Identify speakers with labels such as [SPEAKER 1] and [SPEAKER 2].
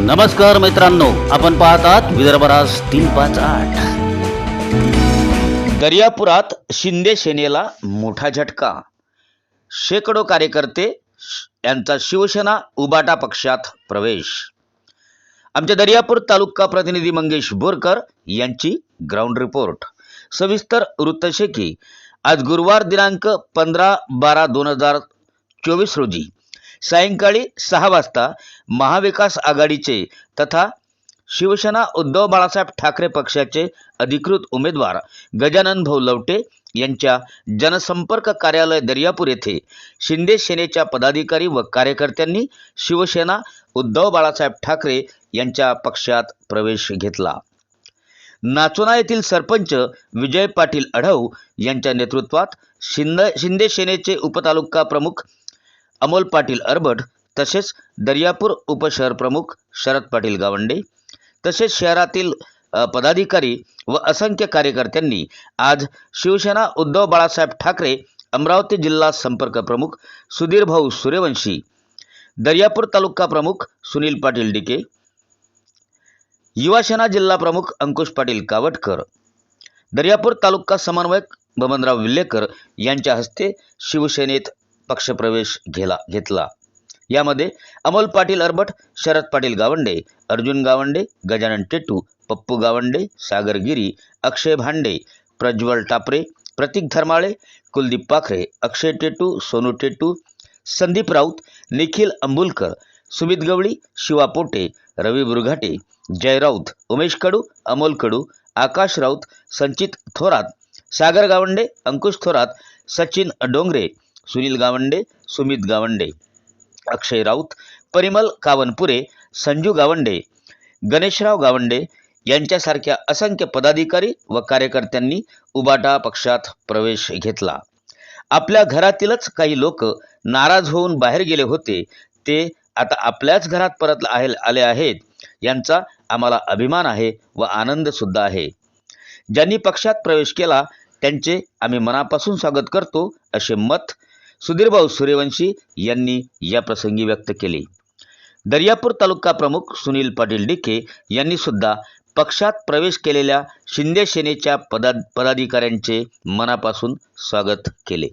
[SPEAKER 1] नमस्कार मित्रांनो आपण पाहतात विदर्भराज तीन पाच आठ. दर्यापुरात शिंदे सेनेला मोठा झटका. शेकडो कार्यकर्ते यांचा शिवसेना उबाटा पक्षात प्रवेश. आमच्या दर्यापूर तालुका प्रतिनिधी मंगेश बोरकर यांची ग्राउंड रिपोर्ट सविस्तर वृत्तशेकी आज गुरुवार दिनांक पंधरा बारा दोन हजार चोवीस रोजी. सायंकाळी सहा वाजता महाविकास आघाडीचे तथा शिवसेना उद्धव बाळासाहेब ठाकरे पक्षाचे अधिकृत उमेदवार गजानन भाऊ लवटे यांच्या जनसंपर्क कार्यालय दर्यापूर येथे शिंदे सेनेच्या पदाधिकारी व कार्यकर्त्यांनी शिवसेना उद्धव बाळासाहेब ठाकरे यांच्या पक्षात प्रवेश घेतला. नाचोना येथील सरपंच विजय पाटील अढाऊ यांच्या नेतृत्वात शिंद शिंदे सेनेचे उपतालुका प्रमुख अमोल पाटील अरबट तसेच दर्यापूर उपशहर प्रमुख शरद पाटील गावंडे तसेच शहरातील पदाधिकारी व असंख्य कार्यकर्त्यांनी आज शिवसेना उद्धव बाळासाहेब ठाकरे अमरावती जिल्हा संपर्क प्रमुख सुधीर भाऊ सूर्यवंशी दर्यापूर तालुका प्रमुख सुनील पाटील डिके युवासेना जिल्हा प्रमुख अंकुश पाटील कावटकर दर्यापूर तालुका समन्वयक बबनराव विल्हेकर यांच्या हस्ते शिवसेनेत पक्षप्रवेश घेला घेतला. यामध्ये अमोल पाटील अरबट शरद पाटील गावंडे अर्जुन गावंडे गजानन टेटू पप्पू गावंडे सागर गिरी अक्षय भांडे प्रज्वल टापरे प्रतीक धर्माळे कुलदीप पाखरे अक्षय टेटू सोनू टेटू संदीप राऊत निखिल अंबुलकर सुमित गवळी शिवा पोटे रवी बुरघाटे जय राऊत उमेश कडू अमोल कडू आकाश राऊत संचित थोरात सागर गावंडे अंकुश थोरात सचिन डोंगरे सुनील गावंडे सुमित गावंडे अक्षय राऊत परिमल कावनपुरे संजू गावंडे गणेशराव गावंडे यांच्यासारख्या असंख्य पदाधिकारी व कार्यकर्त्यांनी उबाटा पक्षात प्रवेश घेतला. आपल्या घरातीलच काही लोक नाराज होऊन बाहेर गेले होते. ते आता आपल्याच घरात परत आहे आले आहेत यांचा आम्हाला अभिमान आहे व आनंद सुद्धा आहे. ज्यांनी पक्षात प्रवेश केला त्यांचे आम्ही मनापासून स्वागत करतो असे मत सुधीरभाऊ सूर्यवंशी यांनी या प्रसंगी व्यक्त केली. दर्यापूर तालुका प्रमुख सुनील पाटील डिके यांनी सुद्धा पक्षात प्रवेश केलेल्या शिंदे सेनेच्या पदा पदाधिकाऱ्यांचे मनापासून स्वागत केले.